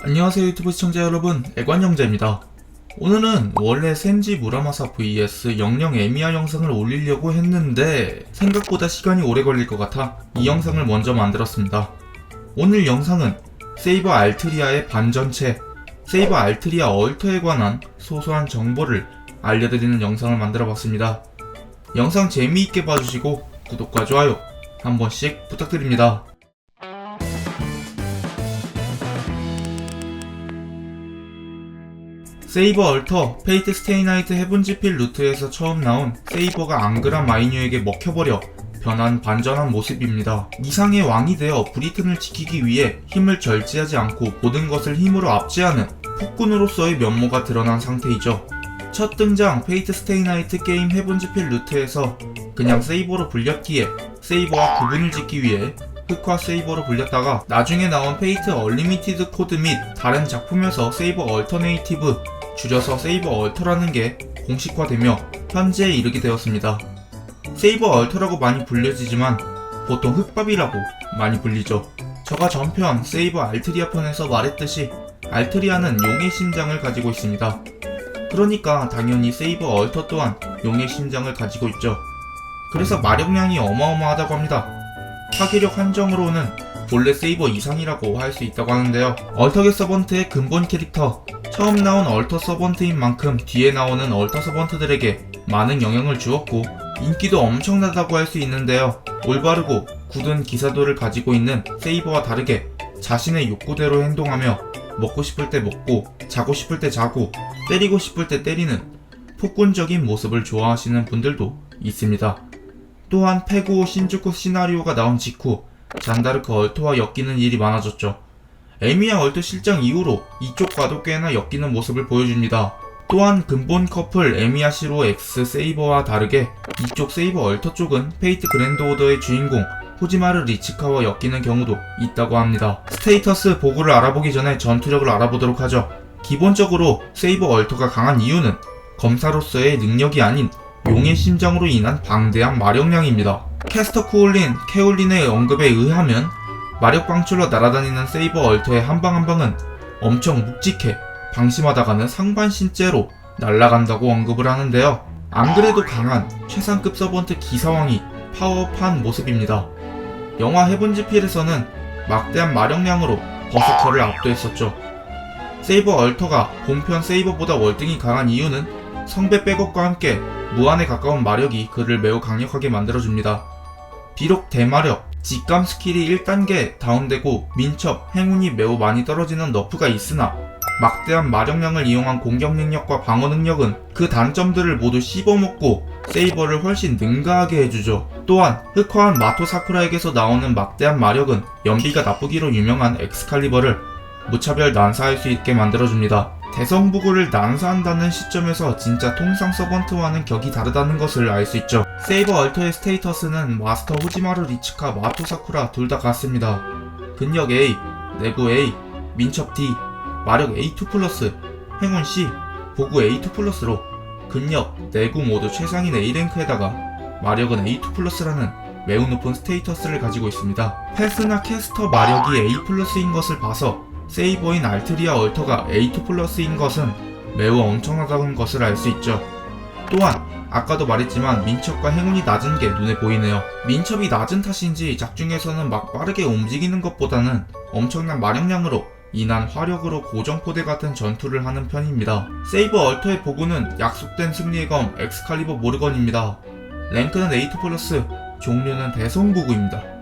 안녕하세요 유튜브 시청자 여러분. 애관영자입니다. 오늘은 원래 센지 무라마사 vs 영영 에미야 영상을 올리려고 했는데 생각보다 시간이 오래 걸릴 것 같아 이 영상을 먼저 만들었습니다. 오늘 영상은 세이버 알트리아의 반전체 세이버 알트리아 얼터에 관한 소소한 정보를 알려드리는 영상을 만들어 봤습니다. 영상 재미있게 봐주시고 구독과 좋아요 한 번씩 부탁드립니다 세이버 얼터, 페이트 스테이나이트 헤븐지필 루트에서 처음 나온 세이버가 앙그라 마이뉴에게 먹혀버려 변한 반전한 모습입니다. 이상의 왕이 되어 브리튼을 지키기 위해 힘을 절제하지 않고 모든 것을 힘으로 압제하는 폭군으로서의 면모가 드러난 상태이죠. 첫 등장 페이트 스테이나이트 게임 헤븐지필 루트에서 그냥 세이버로 불렸기에 세이버와 구분을 짓기 위해 흑화 세이버로 불렸다가 나중에 나온 페이트 얼리미티드 코드 및 다른 작품에서 세이버 얼터네이티브 줄여서 세이버 얼터라는 게 공식화되며 현재에 이르게 되었습니다. 세이버 얼터라고 많이 불려지지만 보통 흑밥이라고 많이 불리죠. 저가 전편 세이버 알트리아 편에서 말했듯이 알트리아는 용의 심장을 가지고 있습니다. 그러니까 당연히 세이버 얼터 또한 용의 심장을 가지고 있죠. 그래서 마력량이 어마어마하다고 합니다. 파괴력 한정으로는 본래 세이버 이상이라고 할 수 있다고 하는데요. 얼터겟 서번트의 근본 캐릭터 처음 나온 얼터 서번트인 만큼 뒤에 나오는 얼터 서번트들에게 많은 영향을 주었고 인기도 엄청나다고 할 수 있는데요. 올바르고 굳은 기사도를 가지고 있는 세이버와 다르게 자신의 욕구대로 행동하며 먹고 싶을 때 먹고 자고 싶을 때 자고 때리고 싶을 때 때리는 폭군적인 모습을 좋아하시는 분들도 있습니다. 또한 페고 신주쿠 시나리오가 나온 직후 잔다르크 얼토와 엮이는 일이 많아졌죠. 에미야 얼토 실장 이후로 이쪽과도 꽤나 엮이는 모습을 보여줍니다. 또한 근본 커플 에미야 시로 X 세이버와 다르게 이쪽 세이버 얼터 쪽은 페이트 그랜드 오더의 주인공 호지마르 리치카와 엮이는 경우도 있다고 합니다. 스테이터스 보고를 알아보기 전에 전투력을 알아보도록 하죠. 기본적으로 세이버 얼터가 강한 이유는 검사로서의 능력이 아닌 용의 심장으로 인한 방대한 마력량입니다. 캐스터 쿠올린, 케올린의 언급에 의하면 마력 방출로 날아다니는 세이버 얼터의 한 방 한 방은 엄청 묵직해 방심하다가는 상반신째로 날아간다고 언급을 하는데요. 안 그래도 강한 최상급 서번트 기사왕이 파워업한 모습입니다. 영화 헤븐지필에서는 막대한 마력량으로 버스커를 압도했었죠. 세이버 얼터가 본편 세이버보다 월등히 강한 이유는 성배 백업과 함께 무한에 가까운 마력이 그를 매우 강력하게 만들어줍니다. 비록 대마력, 직감 스킬이 1단계 다운되고 민첩, 행운이 매우 많이 떨어지는 너프가 있으나 막대한 마력량을 이용한 공격 능력과 방어 능력은 그 단점들을 모두 씹어먹고 세이버를 훨씬 능가하게 해주죠. 또한 흑화한 마토 사쿠라에게서 나오는 막대한 마력은 연비가 나쁘기로 유명한 엑스칼리버를 무차별 난사할 수 있게 만들어줍니다. 대성부구를 난사한다는 시점에서 진짜 통상 서번트와는 격이 다르다는 것을 알 수 있죠. 세이버 얼터의 스테이터스는 마스터 호지마루 리츠카 마토 사쿠라 둘 다 같습니다. 근력 A, 내구 A, 민첩 D, 마력 A2 플러스, 행운 C, 보구 A2 플러스로 근력, 내구 모두 최상인 A랭크에다가 마력은 A2 플러스라는 매우 높은 스테이터스를 가지고 있습니다. 패스나 캐스터 마력이 A 플러스인 것을 봐서 세이버인 알트리아 얼터가 A2 플러스인 것은 매우 엄청나다는 것을 알 수 있죠. 또한 아까도 말했지만 민첩과 행운이 낮은 게 눈에 보이네요. 민첩이 낮은 탓인지 작중에서는 막 빠르게 움직이는 것보다는 엄청난 마력량으로 인한 화력으로 고정포대 같은 전투를 하는 편입니다. 세이버 얼터의 보구는 약속된 승리의 검 엑스칼리버 모르건입니다. 랭크는 A2 플러스, 종류는 대성보구입니다.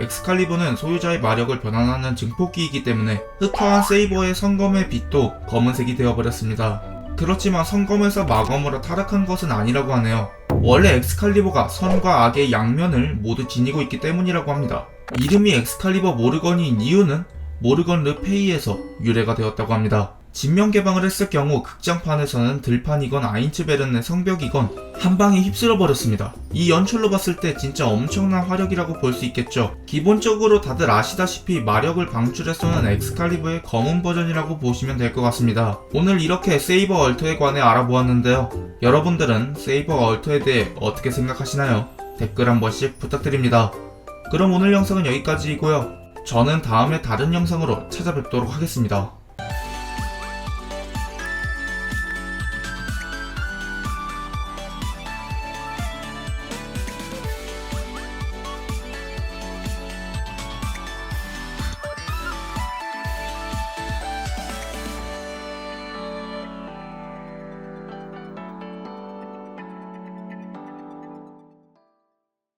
엑스칼리버는 소유자의 마력을 변환하는 증폭기이기 때문에 흑화한 세이버의 성검의 빛도 검은색이 되어버렸습니다. 그렇지만 성검에서 마검으로 타락한 것은 아니라고 하네요. 원래 엑스칼리버가 선과 악의 양면을 모두 지니고 있기 때문이라고 합니다. 이름이 엑스칼리버 모르건인 이유는 모르건 르페이에서 유래가 되었다고 합니다. 진명 개방을 했을 경우 극장판에서는 들판이건 아인츠베른의 성벽이건 한 방에 휩쓸어 버렸습니다. 이 연출로 봤을 때 진짜 엄청난 화력이라고 볼 수 있겠죠. 기본적으로 다들 아시다시피 마력을 방출해 쏘는 엑스칼리버의 검은 버전이라고 보시면 될 것 같습니다. 오늘 이렇게 세이버 얼터에 관해 알아보았는데요. 여러분들은 세이버 얼터에 대해 어떻게 생각하시나요? 댓글 한 번씩 부탁드립니다. 그럼 오늘 영상은 여기까지이고요. 저는 다음에 다른 영상으로 찾아뵙도록 하겠습니다.